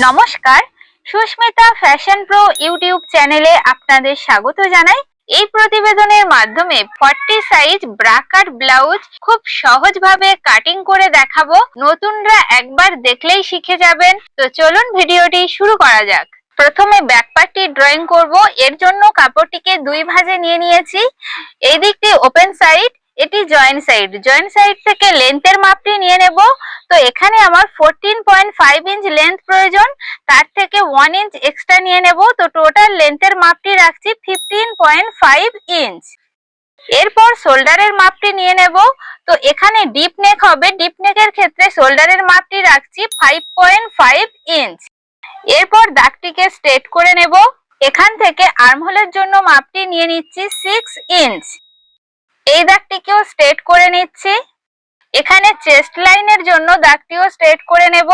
নমস্কার। Susmita fashion pro YouTube চ্যানেলে আপনাদের স্বাগত জানাই। এই প্রতিবেদনের মাধ্যমে ফর্টি সাইজ ব্রাকার ব্লাউজ খুব সহজভাবে কাটিং করে দেখাবো। নতুনরা একবার দেখলেই শিখে যাবেন। তো চলুন ভিডিওটি শুরু করা যাক। প্রথমে ব্যাক পার্টটি ড্রয়িং করব। এর জন্য কাপড়টিকে দুই ভাঁজে নিয়ে নিয়েছি। এই দিকটি ওপেন সাইড এটি জয়েন্ট সাইড জয়েন্ট সাইড থেকে লেন্থের মাপটি নিয়ে নেব। তো এখানে আমার fourteen point five inch length প্রয়োজন। তার থেকে ওয়ান ইঞ্চ এক্সট্রা নিয়ে নেব। তো টোটাল লেন্থের মাপটি রাখছি ফিফটিন পয়েন্ট ফাইভ ইঞ্চ এরপর শোল্ডারের মাপটি নিয়ে নেব। তো এখানে ডিপ নেক হবে। ডিপ নেকের ক্ষেত্রে শোল্ডারের মাপটি রাখছি ফাইভ পয়েন্ট ফাইভ ইঞ্চ এরপর দাগটিকে স্ট্রেট করে নেব। এখান থেকে আর্মহোলের জন্য মাপটি নিয়ে নিচ্ছি সিক্স ইঞ্চ এই দাগটিকেও স্ট্রেট করে নিচ্ছি। এখানে চেস্ট লাইনের জন্য দাগটিও স্ট্রেট করে নেব।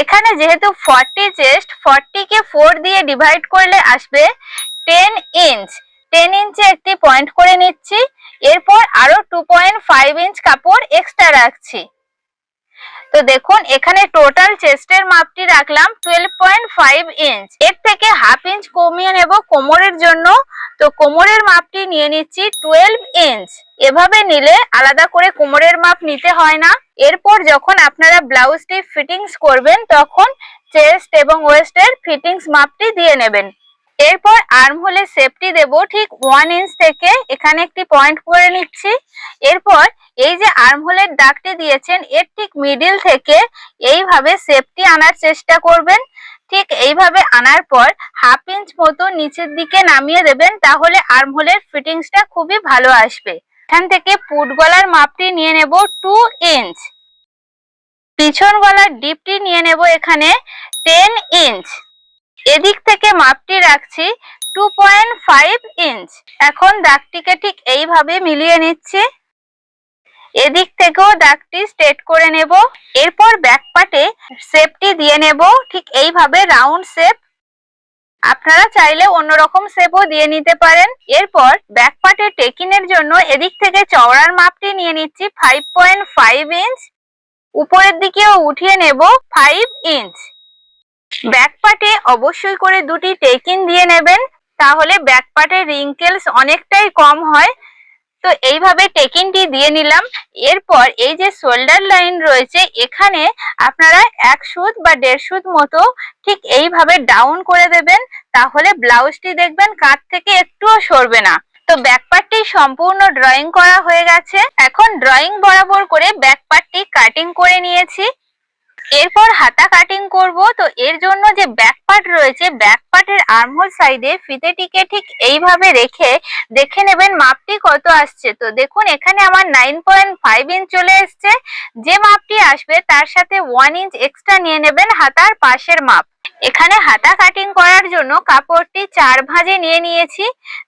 এখানে যেহেতু ফর্টি চেস্ট ফর্টি কে ফোর দিয়ে ডিভাইড করলে আসবে টেন ইঞ্চ টেন ইঞ্চে একটি পয়েন্ট করে নিচ্ছি। এরপর আরও টু পয়েন্ট ফাইভ ইঞ্চ কাপড় এক্সট্রা রাখছি। তো দেখুন, এখানে টোটাল চেস্টের মাপটি রাখলাম টুয়েলভ পয়েন্ট ফাইভ ইঞ্চ এর থেকে হাফ ইঞ্চ কমিয়ে নেব কোমরের জন্য। তো কোমরের মাপটি নিয়ে নিচ্ছি টুয়েলভ ইঞ্চ এভাবে নিলে আলাদা করে কোমরের মাপ নিতে হয় না। এরপর যখন আপনারা ব্লাউজটি ফিটিংস করবেন, তখন চেস্ট এবং ওয়েস্টের ফিটিংস মাপটি দিয়ে নেবেন। এরপর আর্মহোলে সেফটি দেব, ঠিক ওয়ান ইঞ্চ থেকে এখানে একটি পয়েন্ট করে নিচ্ছি। এরপর এই যে আর্মহোলের দাগটি দিয়েছেন, এর ঠিক মিডিল থেকে এইভাবে সেফটি আনার চেষ্টা করবেন। ঠিক এইভাবে আনার পর হাফ ইঞ্চ মতো নিচের দিকে নামিয়ে দেবেন, তাহলে আর্মহোলের ফিটিংসটা খুবই ভালো আসবে। এখান থেকে পুট গলার মাপটি নিয়ে নেব টু ইঞ্চ পিছন গলার ডিপটি নিয়ে নেব এখানে টেন ইঞ্চ এদিক থেকে মাপটি রাখছি টু পয়েন্ট ফাইভ ইঞ্চ এখন দাগটিকে ঠিক এইভাবে মিলিয়ে নিচ্ছি। এদিক থেকেও দাগটি স্ট্রেট করে নেব। এরপর ব্যাক পার্টে শেপটি দিয়ে নেব। ঠিক এইভাবে রাউন্ড শেপ আপনারা চাইলে অন্যরকম শেপও দিয়ে নিতে পারেন। এরপর ব্যাক পার্টে টেকিনের জন্য এদিক থেকে চওড়ার মাপটি নিয়ে নিচ্ছি ফাইভ পয়েন্ট ফাইভ ইঞ্চ উপরের দিকেও উঠিয়ে নেব ফাইভ ইঞ্চ ব্যাক পার্টে অবশ্যই করে দুটি টেকিন দিয়ে নেবেন। তাহলে ব্যাক পার্টের রিঙ্কেলস অনেকটাই কম হয়। তো এইভাবে টেকিনটি দিয়ে নিলাম। এরপর এই যে শোল্ডার লাইন রয়েছে, এখানে আপনারা এক সুত বা দেড় সুত মতো ঠিক এইভাবে ডাউন করে দেবেন, তাহলে ব্লাউজটি দেখবেন কাঁধ থেকে একটুও সরবে না। তো ব্যাক পার্টটি সম্পূর্ণ ড্রয়িং করা হয়ে গেছে। এখন ড্রয়িং বরাবর করে ব্যাক পার্টটি কাটিং করে নিয়েছি। এরপর হাতা কাটিং করব। তো এর জন্য যে ব্যাক পার্ট রয়েছে ব্যাক পার্টের আর্মহোল সাইডে ফিতেটিকে ঠিক এইভাবে রেখে দেখে নেবেন মাপটি কত আসছে। তো দেখুন, এখানে আমার নাইন পয়েন্ট ফাইভ ইঞ্চ চলে এসছে। যে মাপটি আসবে, তার সাথে ওয়ান ইঞ্চ এক্সট্রা নিয়ে নেবেন হাতার পাশের মাপ। এখানে হাতা কাটিং করার জন্য কাপড়টি চার ভাঁজে নিয়ে নিয়েছি,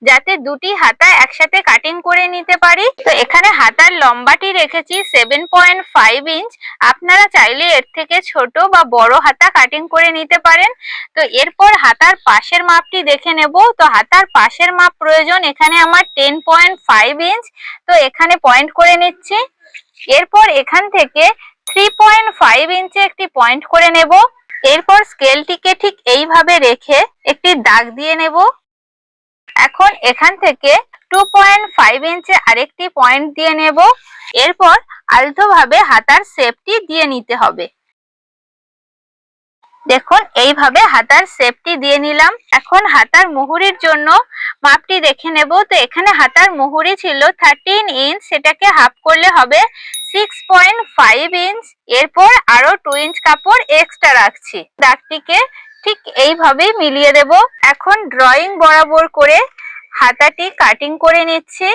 যাতে দুটি হাতা একসাথে কাটিং করে নিতে পারি। তো এখানে হাতার লম্বাটি রেখেছি সেভেন পয়েন্ট ফাইভ ইঞ্চ আপনারা চাইলে এর থেকে ছোট বা বড় হাতা কাটিং করে নিতে পারেন। তো এরপর হাতার পাশের মাপটি দেখে নেব। তো হাতার পাশের মাপ প্রয়োজন এখানে আমার টেন পয়েন্ট ফাইভ ইঞ্চ তো এখানে পয়েন্ট করে নিচ্ছি। এরপর এখান থেকে থ্রি পয়েন্ট ফাইভ ইঞ্চে একটি পয়েন্ট করে নেব। এরপর স্কেলটিকে ঠিক এইভাবে রেখে একটি দাগ দিয়ে নেব। এখন এখান থেকে টু পয়েন্ট ফাইভ ইঞ্চে আরেকটি পয়েন্ট দিয়ে নেব। এরপর আলতোভাবে হাতার শেপটি দিয়ে নিতে হবে। দেখুন, এইভাবে হাতার শেপটি দিয়ে নিলাম। এখন হাতার মুহুরির জন্য মাপটি দেখে নেব। তো এখানে হাতার মুহুরি ছিল থার্টিন ইঞ্চ সেটাকে হাফ করলে হবে সিক্স পয়েন্ট ফাইভ ইঞ্চ এরপর আরও টু ইঞ্চ কাপড় এক্সট্রা রাখছি। দাগটিকে ঠিক এইভাবেই মিলিয়ে দেব। এখন ড্রয়িং বরাবর করে হাতাটি কাটিং করে নিচ্ছি।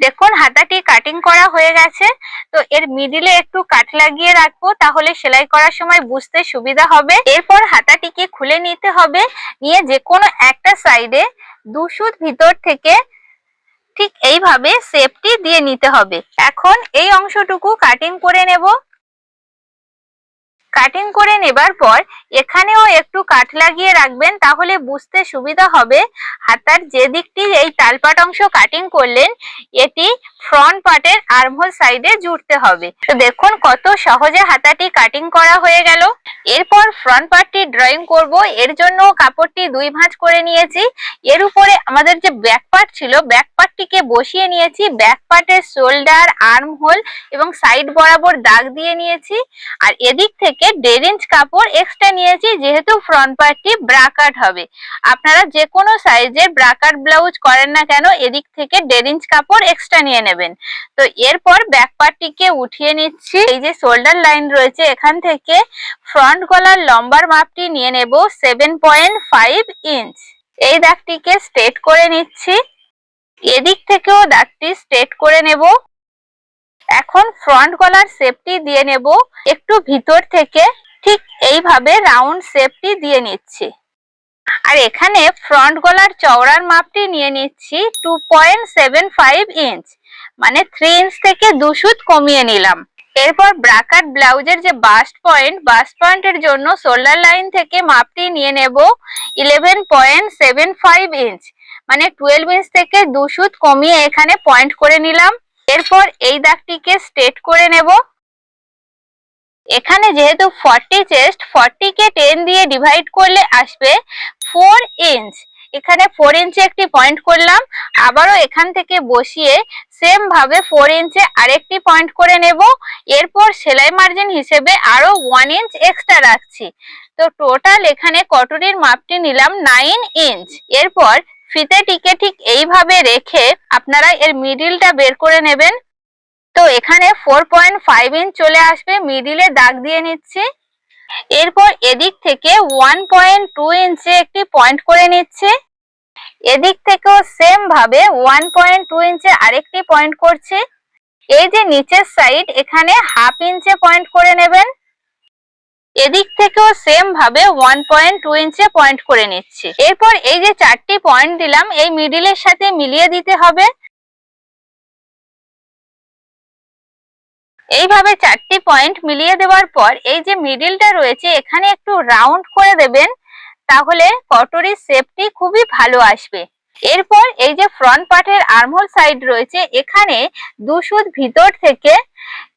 দেখুন, হাতাটি কাটিং করা হয়ে গেছে। তো এর মিডিলে একটু কাট লাগিয়ে রাখব, তাহলে সেলাই করার সময় বুঝতে সুবিধা হবে। এরপর হাতাটিকে খুলে নিতে হবে। নিয়ে যে কোনো একটা সাইডে দুশুদ ভিতর থেকে ঠিক এইভাবে সেফটি দিয়ে নিতে হবে। এখন এই অংশটুকু কাটিং করে নেব। কাটিং করে নেবার পর এখানেও একটু কাঠ লাগিয়ে রাখবেন, তাহলে বুঝতে সুবিধা হবে। হাতার যে দিকটি এই তালপাট অংশ কাটিং করলেন, এটি ফ্রন্ট পার্টের আর্মহোল সাইডে জুড়তে হবে। তো দেখুন কত সহজে হাতাটি কাটিং করা হয়ে গেল। এরপর ফ্রন্ট পার্টটি ড্রয়িং করব। এর জন্য কাপড়টি দুই ভাঁজ করে নিয়েছি। এর উপরে আমাদের যে ব্যাক পার্ট ছিল ব্যাক পার্টটিকে বসিয়ে নিয়েছি। ব্যাক পার্টের শোল্ডার আর্মহোল এবং সাইড বরাবর দাগ দিয়ে নিয়েছি। আর এদিক থেকে দেড় ইঞ্চ কাপড় এক্সট্রা নিয়েছি, যেহেতু ফ্রন্ট পার্টটি ব্রাকাট হবে। আপনারা যে কোনো সাইজের ব্রাকাট ব্লাউজ করেন না কেন, এদিক থেকে দেড় ইঞ্চ কাপড় এক্সট্রা নিয়ে নেবেন। তো এরপর ব্যাক পার্টটিকে উঠিয়ে নিচ্ছি। এই যে শোল্ডার লাইন রয়েছে, এখান থেকে ফ্রন্ট গলার লম্বার মাপটি নিয়ে নেব সেভেন পয়েন্ট ফাইভ ইঞ্চ এই দাগটিকে স্ট্রেট করে নিচ্ছি। এদিক থেকেও দাগটি স্ট্রেট করে নেব। এখন ফ্রন্ট গলার শেপটি দিয়ে নেব। একটু ভিতর থেকে ঠিক এইভাবে রাউন্ড শেপটি দিয়ে নিচ্ছি। আর এখানে ফ্রন্ট গলার চওড়ার মাপটি নিয়ে নিচ্ছি two point seven five inch মানে থ্রি ইঞ্চ থেকে দু সুত কমিয়ে নিলাম। এরপর ব্রাকাট ব্লাউজের যে বাস্ট পয়েন্ট বাস্ট পয়েন্টের জন্য শোল্ডার লাইন থেকে মাপটি নিয়ে নেব eleven point seven five inch মানে টুয়েলভ ইঞ্চ থেকে দু সুত কমিয়ে এখানে পয়েন্ট করে নিলাম। এরপর এই দাগটিকে স্ট্রেট করে নেব। এখানে যেহেতু ফর্টি চেস্ট ফর্টি কে টেন দিয়ে ডিভাইড করলে আসবে ফোর ইঞ্চ এখানে ফোর ইঞ্চে একটি পয়েন্ট করলাম। আবারও এখান থেকে বসিয়ে সেম ভাবে ফোর ইঞ্চে আরেকটি পয়েন্ট করে নেব। এরপর সেলাই মার্জিন হিসেবে আরও ওয়ান ইঞ্চ এক্সট্রা রাখছি। তো টোটাল এখানে কটরির মাপটি নিলাম নাইন ইঞ্চ এরপর ফিতেটিকে ঠিক এইভাবে রেখে আপনারা এর মিডিলটা বের করে নেবেন। তো এখানে ফোর পয়েন্ট ফাইভ ইঞ্চ চলে আসবে, মিডিলে দাগ দিয়ে নিচ্ছি। এরপর এদিক থেকে ওয়ান পয়েন্ট টু ইঞ্চে একটি পয়েন্ট করে নিচ্ছে। এদিক থেকেও সেম ভাবে ওয়ান পয়েন্ট টু ইঞ্চে আরেকটি পয়েন্ট করছি। এই যে নিচের সাইড এখানে হাফ ইঞ্চে পয়েন্ট করে নেবেন। এদিক থেকেও সেম ভাবে ওয়ান পয়েন্ট টু ইঞ্চে পয়েন্ট করে নিচ্ছি। এরপর এই যে চারটি পয়েন্ট দিলাম, এই মিডিলের সাথে মিলিয়ে দিতে হবে। এইভাবে চারটি পয়েন্ট মিলিয়ে দেওয়ার পর এই যে মিডিলটা রয়েছে, এখানে একটু রাউন্ড করে দেবেন, তাহলে কটরির শেপটি খুবই ভালো আসবে। এরপর এই যে ফ্রন্ট পার্টের আর্মহোল সাইড রয়েছে, এখানে দুশুদ ভিতর থেকে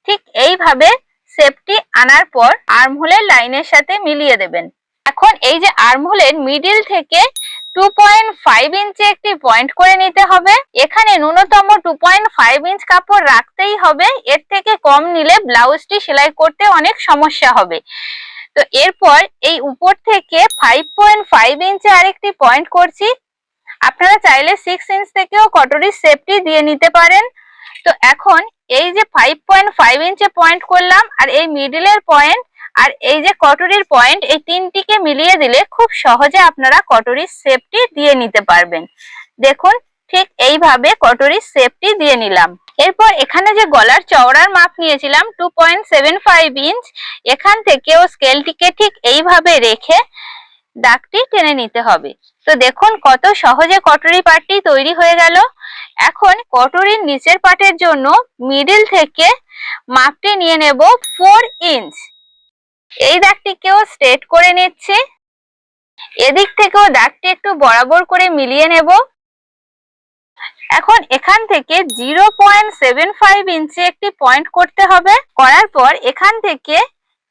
ঠিক এইভাবে শেপটি আনার পর আর্মহোলের লাইনের সাথে মিলিয়ে দেবেন। এখন এই যে আর্মহোলের মিডিল থেকে টু পয়েন্ট ফাইভ ইঞ্চে একটি পয়েন্ট করে নিতে হবে। এখানে ন্যূনতম টু পয়েন্ট ফাইভ ইঞ্চ কাপড় রাখতেই হবে। এর থেকে কম নিলে ব্লাউজটি সেলাই করতে অনেক সমস্যা হবে। তো এরপর এই উপর থেকে ফাইভ পয়েন্ট ফাইভ ইঞ্চে আরেকটি পয়েন্ট করছি। আপনারা চাইলে সিক্স ইঞ্চ থেকেও কটরির সেফটি দিয়ে নিতে পারেন। তো এখন এই যে ফাইভ পয়েন্ট ফাইভ ইঞ্চে পয়েন্ট করলাম, আর এই মিডিলের পয়েন্ট আর এই যে কটরির পয়েন্ট এই তিনটিকে মিলিয়ে দিলে খুব সহজে আপনারা কটরির শেপটি দিয়ে নিতে পারবেন। দেখুন, ঠিক এইভাবে কটরির শেপটি দিয়ে নিলাম। এরপর এখানে যে গলার চওড়ার মাপ নিয়েছিলাম two point seven five inch এখান থেকেও স্কেলটিকে ঠিক এইভাবে রেখে দাগটি টেনে নিতে হবে। তো দেখুন, কত সহজে কটরি পাটটি তৈরি হয়ে গেল। এখন কটরির নিচের পাটের জন্য মিডিল থেকে মাপটি নিয়ে নেব ফোর ইঞ্চ এই দাগটিকেও স্ট্রেট করে নিচ্ছি। এদিক থেকেও দাগটি একটু বরাবর করে মিলিয়ে নেব। এখন এখান থেকে জিরো পয়েন্ট সেভেন ফাইভ ইঞ্চি একটি পয়েন্ট করতে হবে। করার পর এখান থেকে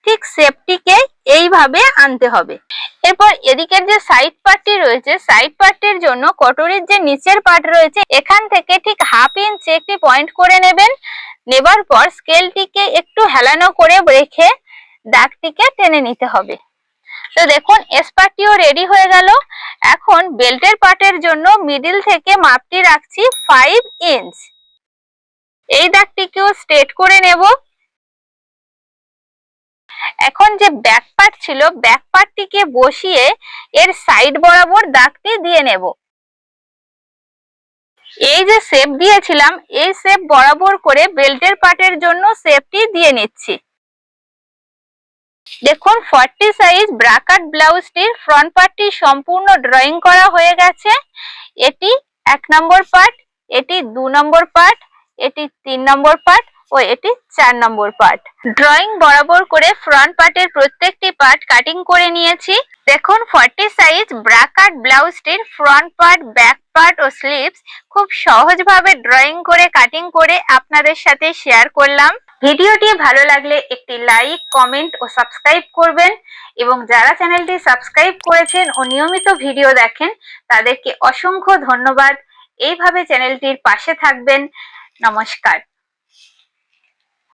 ঠিক সেপটিকে এইভাবে আনতে হবে। এরপর এদিকের যে সাইড পার্টটি রয়েছে সাইড পার্টটির জন্য কটরির যে নিচের পার্ট রয়েছে, এখান থেকে ঠিক হাফ ইঞ্চি একটি পয়েন্ট করে নেবেন। নেবার পর স্কেলটিকে একটু হেলানো করে রেখে দাগটিকে টেনে নিতে হবে। তো দেখুন এস পার্টটিও রেডি হয়ে গেল। এখন বেল্টের পার্টের জন্য মিডিল থেকে মাপটি রাখছি ফাইভ ইঞ্চ এই দাগটিকেও স্ট্রেট করে নেব। এখন যে ব্যাক পার্ট ছিল ব্যাক পার্টটিকে বসিয়ে এর সাইড বরাবর দাগটি দিয়ে নেব। এই যে শেপ দিয়েছিলাম, এই শেপ বরাবর করে বেল্টের পার্টের জন্য শেপটি দিয়ে নিচ্ছি। দেখুন ফর্টি সাইজ ব্রাকাট ব্লাউজটির ফ্রন্ট পার্টটি সম্পূর্ণ ড্রয়িং করা হয়ে গেছে। এটি এক নম্বর পার্ট এটি দু নম্বর পার্ট এটি তিন নম্বর পার্ট ও এটি চার নম্বর পার্ট ড্রয়িং বরাবর করে ফ্রন্ট পার্টের প্রত্যেকটি পার্ট কাটিং করে নিয়েছি। দেখুন ফর্টি সাইজ ব্রাকাট ব্লাউজটির ফ্রন্ট পার্ট ব্যাক পার্ট ও স্লিভস খুব সহজভাবে ড্রয়িং করে কাটিং করে আপনাদের সাথে শেয়ার করলাম। ভিডিওটি ভালো লাগলে একটি লাইক কমেন্ট ও সাবস্ক্রাইব করবেন এবং যারা চ্যানেলটি সাবস্ক্রাইব করেছেন ও নিয়মিত ভিডিও দেখেন, তাদেরকে অসংখ্য ধন্যবাদ। এইভাবে চ্যানেলটির পাশে থাকবেন। নমস্কার।